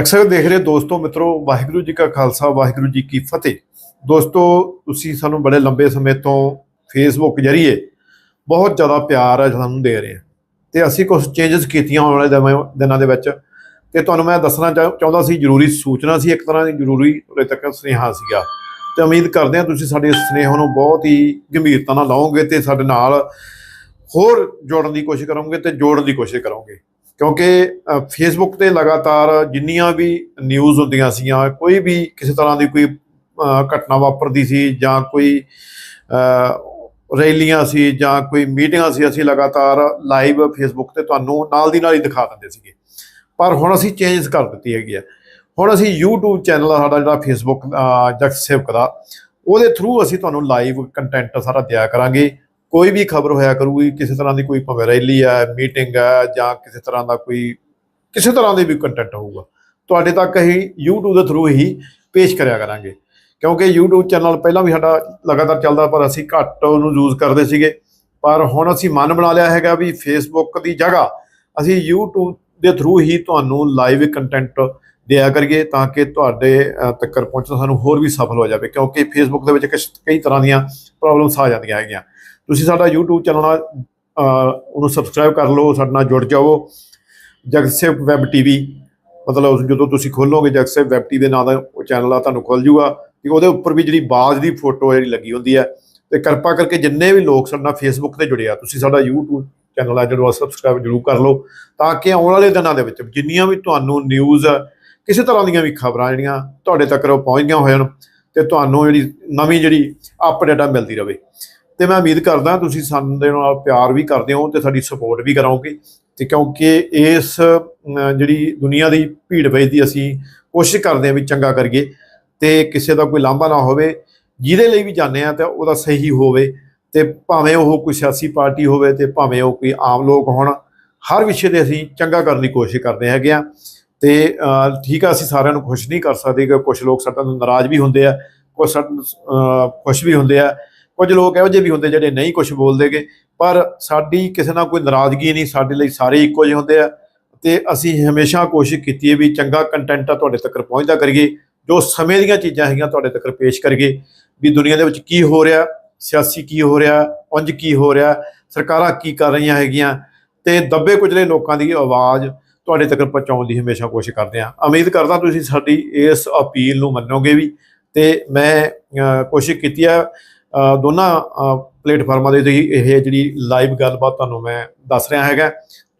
ਅਕਸਰ ਦੇਖ ਰਹੇ ਦੋਸਤੋ, ਮਿੱਤਰੋ, ਵਾਹਿਗੁਰੂ ਜੀ ਕਾ ਖਾਲਸਾ, ਵਾਹਿਗੁਰੂ ਜੀ ਕੀ ਫਤਿਹ। ਦੋਸਤੋ, ਤੁਸੀਂ ਸਾਨੂੰ ਬੜੇ ਲੰਬੇ ਸਮੇਂ ਤੋਂ ਫੇਸਬੁੱਕ ਜਰੀਏ ਬਹੁਤ ਜ਼ਿਆਦਾ ਪਿਆਰ ਹੈ ਸਾਨੂੰ ਦੇ ਰਹੇ ਆ। ਤੇ ਅਸੀਂ ਕੁਝ ਚੇਂਜਸ ਕੀਤੀਆਂ ਆਉਣ ਵਾਲੇ ਦਿਨਾਂ- ਦਿਨਾਂ ਦੇ ਵਿੱਚ। ਤੇ ਤੁਹਾਨੂੰ ਮੈਂ ਦੱਸਣਾ ਚਾਹ- ਚਾਹੁੰਦਾ ਸੀ, ਜ਼ਰੂਰੀ ਸੂਚਨਾ ਸੀ, ਇੱਕ ਤਰ੍ਹਾਂ ਦੀ ਜ਼ਰੂਰੀ ਉਰੇ ਤੱਕ ਸੁਨੇਹਾ ਸੀਗਾ। ਤੇ ਉਮੀਦ ਕਰਦੇ ਹਾਂ ਤੁਸੀਂ ਸਾਡੇ ਇਸ ਸੁਨੇਹ ਨੂੰ ਬਹੁਤ ਹੀ ਗੰਭੀਰਤਾ ਨਾਲ ਲਓਗੇ ਤੇ ਸਾਡੇ ਨਾਲ ਹੋਰ ਜੋੜਨ ਦੀ ਕੋਸ਼ਿਸ਼ ਕਰੋਗੇ ਤੇ ਜੋੜਨ ਦੀ ਕੋਸ਼ਿਸ਼ ਕਰੋਗੇ। ਕਿਉਂਕਿ ਫੇਸਬੁੱਕ ਤੇ ਲਗਾਤਾਰ ਜਿੰਨੀਆਂ ਵੀ ਨਿਊਜ਼ ਹੁੰਦੀਆਂ ਸੀਗੀਆਂ ਕੋਈ ਵੀ ਕਿਸੇ ਤਰ੍ਹਾਂ ਦੀ ਕੋਈ ਘਟਨਾ ਵਾਪਰਦੀ ਸੀ ਜਾਂ ਕੋਈ ਰੈਲੀਆਂ ਸੀ ਜਾਂ ਕੋਈ ਮੀਟਿੰਗਾਂ ਸੀ, ਅਸੀਂ ਲਗਾਤਾਰ ਲਾਈਵ ਫੇਸਬੁੱਕ ਤੇ ਤੁਹਾਨੂੰ ਨਾਲ ਦੀ ਨਾਲ ਹੀ ਦਿਖਾ ਦਿੰਦੇ ਸੀਗੇ। ਪਰ ਹੁਣ ਅਸੀਂ ਚੇਂਜ ਕਰ ਦਿੱਤੀ ਹੈਗੀ ਆ। ਹੁਣ ਅਸੀਂ YouTube ਚੈਨਲ ਆ ਸਾਡਾ ਜਿਹੜਾ ਫੇਸਬੁੱਕ ਜਗਤ ਸੇਵਕ ਦਾ, ਉਹਦੇ ਥਰੂ ਅਸੀਂ ਤੁਹਾਨੂੰ ਲਾਈਵ ਕੰਟੈਂਟ ਸਾਰਾ ਦਿਆ ਕਰਾਂਗੇ। ਕੋਈ ਵੀ ਖਬਰ ਹੋਇਆ ਕਰੂਗੀ, ਕਿਸੇ ਤਰ੍ਹਾਂ ਦੀ ਕੋਈ ਭਾਵੇਂ ਰੈਲੀ ਹੈ ਮੀਟਿੰਗ ਹੈ ਜਾਂ ਕਿਸੇ ਤਰ੍ਹਾਂ ਦਾ ਕੋਈ, ਕਿਸੇ ਤਰ੍ਹਾਂ ਦੇ ਵੀ ਕੰਟੈਂਟ ਹੋਊਗਾ। ਤੁਹਾਡੇ ਤੱਕ ਅਸੀਂ YouTube ਦੇ ਥਰੂ ਹੀ ਪੇਸ਼ ਕਰਿਆ ਕਰਾਂਗੇ। ਕਿਉਂਕਿ YouTube ਚੈਨਲ ਪਹਿਲਾਂ ਵੀ ਸਾਡਾ ਲਗਾਤਾਰ ਚੱਲਦਾ ਪਰ ਅਸੀਂ ਘੱਟ ਉਹਨੂੰ ਯੂਜ਼ ਕਰਦੇ ਸੀਗੇ। ਪਰ ਹੁਣ ਅਸੀਂ ਮਨ ਬਣਾ ਲਿਆ ਹੈਗਾ ਵੀ Facebook ਦੀ ਜਗ੍ਹਾ ਅਸੀਂ YouTube ਦੇ ਥਰੂ ਹੀ ਤੁਹਾਨੂੰ ਲਾਈਵ ਕੰਟੈਂਟ ਦਿਆ ਕਰੀਏ ਤਾਂ ਕਿ ਤੁਹਾਡੇ ਤੱਕ ਪਹੁੰਚਣਾ ਸਾਨੂੰ ਹੋਰ ਵੀ ਸਫਲ ਹੋ ਜਾਵੇ। ਕਿਉਂਕਿ Facebook ਦੇ ਵਿੱਚ ਕਿਸ- ਕਈ ਤਰ੍ਹਾਂ ਦੀਆਂ ਪ੍ਰੋਬਲਮਸ ਆ ਜਾਂਦੀਆਂ ਹੈਗੀਆਂ। ਤੁਸੀਂ ਸਾਡਾ YouTube ਚੈਨਲ ਨਾਲ ਉਹਨੂੰ ਸਬਸਕ੍ਰਾਈਬ ਕਰ ਲਓ ਸਾਡੇ ਨਾਲ ਜੁੜ ਜਾਓ ਜਗਤਸੇਵ ਵੈਬ ਟੀਵੀ, ਮਤਲਬ ਜਦੋਂ ਤੁਸੀਂ ਖੋਲੋਗੇ ਜਗਤਸੇਵ ਵੈਬ ਟੀਵੀ ਦੇ ਨਾਂ ਦਾ ਉਹ ਚੈਨਲ ਆ, ਤੁਹਾਨੂੰ ਖੁੱਲ ਜੂਗਾ। ਤੇ ਉਹਦੇ ਉੱਪਰ ਵੀ ਜਿਹੜੀ ਬਾਜ਼ ਦੀ ਫੋਟੋ ਜਿਹੜੀ ਲੱਗੀ ਹੁੰਦੀ ਹੈ ਤੇ ਕਿਰਪਾ ਕਰਕੇ ਜਿੰਨੇ ਵੀ ਲੋਕ ਸਾਡੇ ਨਾਲ ਫੇਸਬੁੱਕ ਤੇ ਜੁੜੇ ਆ, ਤੁਸੀਂ ਸਾਡਾ YouTube ਚੈਨਲ ਆ, ਜਿਹੜਾ ਸਬਸਕ੍ਰਾਈਬ ਜ਼ਰੂਰ ਕਰ ਲਓ, ਤਾਂ ਕਿ ਆਉਣ ਵਾਲੇ ਦਿਨਾਂ ਦੇ ਵਿੱਚ ਜਿੰਨੀਆਂ ਵੀ ਤੁਹਾਨੂੰ ਨਿਊਜ਼ ਕਿਸੇ ਤਰ੍ਹਾਂ ਦੀਆਂ ਵੀ ਖਬਰਾਂ ਜਿਹੜੀਆਂ ਤੁਹਾਡੇ ਤੱਕ ਉਹ ਪਹੁੰਚਦੀਆਂ ਹੋਣ, ਤੇ ਤੁਹਾਨੂੰ ਜਿਹੜੀ ਨਵੀਂ ਜਿਹੜੀ ਅਪਡੇਟਾਂ ਮਿਲਦੀ ਰਹੇ। ਤੇ ਮੈਂ ਉਮੀਦ ਕਰਦਾ ਤੁਸੀਂ ਸਾਡੇ ਨਾਲ ਪਿਆਰ ਵੀ ਕਰਦੇ ਹੋ ਤੇ ਸਾਡੀ ਸਪੋਰਟ ਵੀ ਕਰੋਗੇ ਤੇ ਕਿਉਂਕਿ ਇਸ ਜਿਹੜੀ ਦੁਨੀਆ ਦੀ ਭੀੜ ਵੇਚਦੀ ਅਸੀਂ, ਕੋਸ਼ਿਸ਼ ਕਰਦੇ ਹਾਂ ਵੀ ਚੰਗਾ ਕਰੀਏ ਤੇ ਕਿਸੇ ਦਾ ਕੋਈ ਲਾਂਭਾ ਨਾ ਹੋਵੇ, ਜਿਹਦੇ ਲਈ ਵੀ ਜਾਂਦੇ ਆ ਤਾਂ ਉਹਦਾ ਸਹੀ ਹੋਵੇ ਤੇ ਭਾਵੇਂ ਉਹ ਕੋਈ ਸਿਆਸੀ ਪਾਰਟੀ ਹੋਵੇ ਤੇ ਭਾਵੇਂ ਉਹ ਕੋਈ ਆਮ ਲੋਕ ਹੋਣ, ਹਰ ਵਿਸ਼ੇ ਤੇ ਅਸੀਂ ਚੰਗਾ ਕਰਨ ਦੀ ਕੋਸ਼ਿਸ਼ ਕਰਦੇ ਹੈਗੇ ਆ ਤੇ ਠੀਕ ਆ, ਅਸੀਂ ਸਾਰਿਆਂ ਨੂੰ ਖੁਸ਼ ਨਹੀਂ ਕਰ ਸਕਦੇ ਕਿ ਕੁਝ ਲੋਕ ਸਾਡੇ ਤੋਂ ਨਾਰਾਜ਼ ਵੀ ਹੁੰਦੇ ਆ ਕੁਝ ਸਾਡੇ ਖੁਸ਼ ਵੀ ਹੁੰਦੇ ਆ। ਕੁਝ ਲੋਕ ਇਹੋ ਜਿਹੇ ਵੀ ਹੁੰਦੇ ਜਿਹੜੇ ਨਹੀਂ ਕੁਝ ਬੋਲਦੇਗੇ, ਪਰ ਸਾਡੀ ਕਿਸੇ ਨਾਲ ਕੋਈ ਨਾਰਾਜ਼ਗੀ ਨਹੀਂ, ਸਾਡੇ ਲਈ ਸਾਰੇ ਇੱਕੋ ਜਿਹੇ ਹੁੰਦੇ ਆ। ਤੇ ਅਸੀਂ ਹਮੇਸ਼ਾ ਕੋਸ਼ਿਸ਼ ਕੀਤੀ ਹੈ ਵੀ ਚੰਗਾ ਕੰਟੈਂਟ ਆ ਤੁਹਾਡੇ ਤੱਕ ਪਹੁੰਚਦਾ ਕਰੀਏ, ਜੋ ਸਮੇਂ ਦੀਆਂ ਚੀਜ਼ਾਂ ਹੈਗੀਆਂ ਤੁਹਾਡੇ ਤੱਕ ਪੇਸ਼ ਕਰੀਏ, ਵੀ ਦੁਨੀਆ ਦੇ ਵਿੱਚ ਕੀ ਹੋ ਰਿਹਾ, ਸਿਆਸੀ ਕੀ ਹੋ ਰਿਹਾ, ਉਂਝ ਕੀ ਹੋ ਰਿਹਾ, ਸਰਕਾਰਾਂ ਕੀ ਕਰ ਰਹੀਆਂ ਹੈਗੀਆਂ, ਤੇ ਦੱਬੇ ਕੁਚਲੇ ਲੋਕਾਂ ਦੀ ਆਵਾਜ਼ ਤੁਹਾਡੇ ਤੱਕ ਪਹੁੰਚਾਉਣ ਦੀ ਹਮੇਸ਼ਾ ਕੋਸ਼ਿਸ਼ ਕਰਦੇ ਹਾਂ। ਉਮੀਦ ਕਰਦਾ ਤੁਸੀਂ ਸਾਡੀ ਇਸ ਅਪੀਲ ਨੂੰ ਮੰਨੋਗੇ ਵੀ, ਤੇ ਮੈਂ ਕੋਸ਼ਿਸ਼ ਕੀਤੀ ਹੈ ਦੋਨਾਂ ਪਲੇਟਫਾਰਮਾਂ ਦੇ ਤੁਸੀਂ ਇਹ ਜਿਹੜੀ ਲਾਈਵ ਗੱਲਬਾਤ ਤੁਹਾਨੂੰ ਮੈਂ ਦੱਸ ਰਿਹਾ ਹੈਗਾ।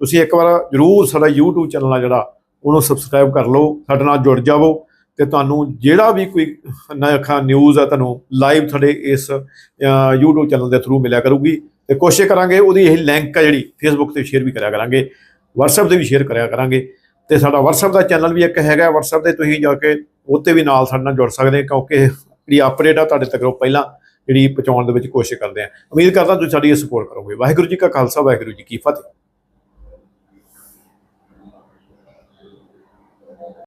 ਤੁਸੀਂ ਇੱਕ ਵਾਰ ਜਰੂਰ ਸਾਡਾ YouTube ਚੈਨਲ ਆ ਜਿਹੜਾ ਉਹਨੂੰ ਸਬਸਕ੍ਰਾਈਬ ਕਰ ਲਓ ਸਾਡੇ ਨਾਲ ਜੁੜ ਜਾਵੋ ਤੇ ਤੁਹਾਨੂੰ ਜਿਹੜਾ ਵੀ ਕੋਈ ਨਖਾ ਨਿਊਜ਼ ਆ ਤੁਹਾਨੂੰ ਲਾਈਵ ਤੁਹਾਡੇ ਇਸ ਅਹ, YouTube ਚੈਨਲ ਦੇ ਥਰੂ ਮਿਲਿਆ ਕਰੂਗੀ ਤੇ ਕੋਸ਼ਿਸ਼ ਕਰਾਂਗੇ ਉਹਦੀ ਇਹ ਲਿੰਕ ਆ ਜਿਹੜੀ Facebook ਤੇ ਸ਼ੇਅਰ ਵੀ ਕਰਿਆ ਕਰਾਂਗੇ WhatsApp ਤੇ ਵੀ ਸ਼ੇਅਰ ਕਰਿਆ ਕਰਾਂਗੇ ਤੇ ਸਾਡਾ WhatsApp ਦਾ ਚੈਨਲ ਵੀ ਇੱਕ ਹੈਗਾ WhatsApp ਤੇ ਤੁਸੀਂ ਜਾ ਕੇ ਉੱਤੇ ਵੀ ਨਾਲ ਸਾਡੇ ਨਾਲ ਜੁੜ ਸਕਦੇ ਹੋ ਕਿਉਂਕਿ ਜਿਹੜੀ ਅਪਡੇਟ ਆ ਤੁਹਾਡੇ ਤੱਕ ਉਹ ਪਹਿਲਾਂ ਜਿਹੜੀ ਪਹੁੰਚਾਉਣ ਦੇ ਵਿੱਚ ਕੋਸ਼ਿਸ਼ ਕਰਦੇ ਆ। ਉਮੀਦ ਕਰਦਾ ਤੁਸੀਂ ਸਾਡੀ ਇਹ ਸਪੋਰਟ ਕਰੋਗੇ। ਵਾਹਿਗੁਰੂ ਜੀ ਕਾ ਖਾਲਸਾ, ਵਾਹਿਗੁਰੂ ਜੀ ਕੀ ਫਤਿਹ।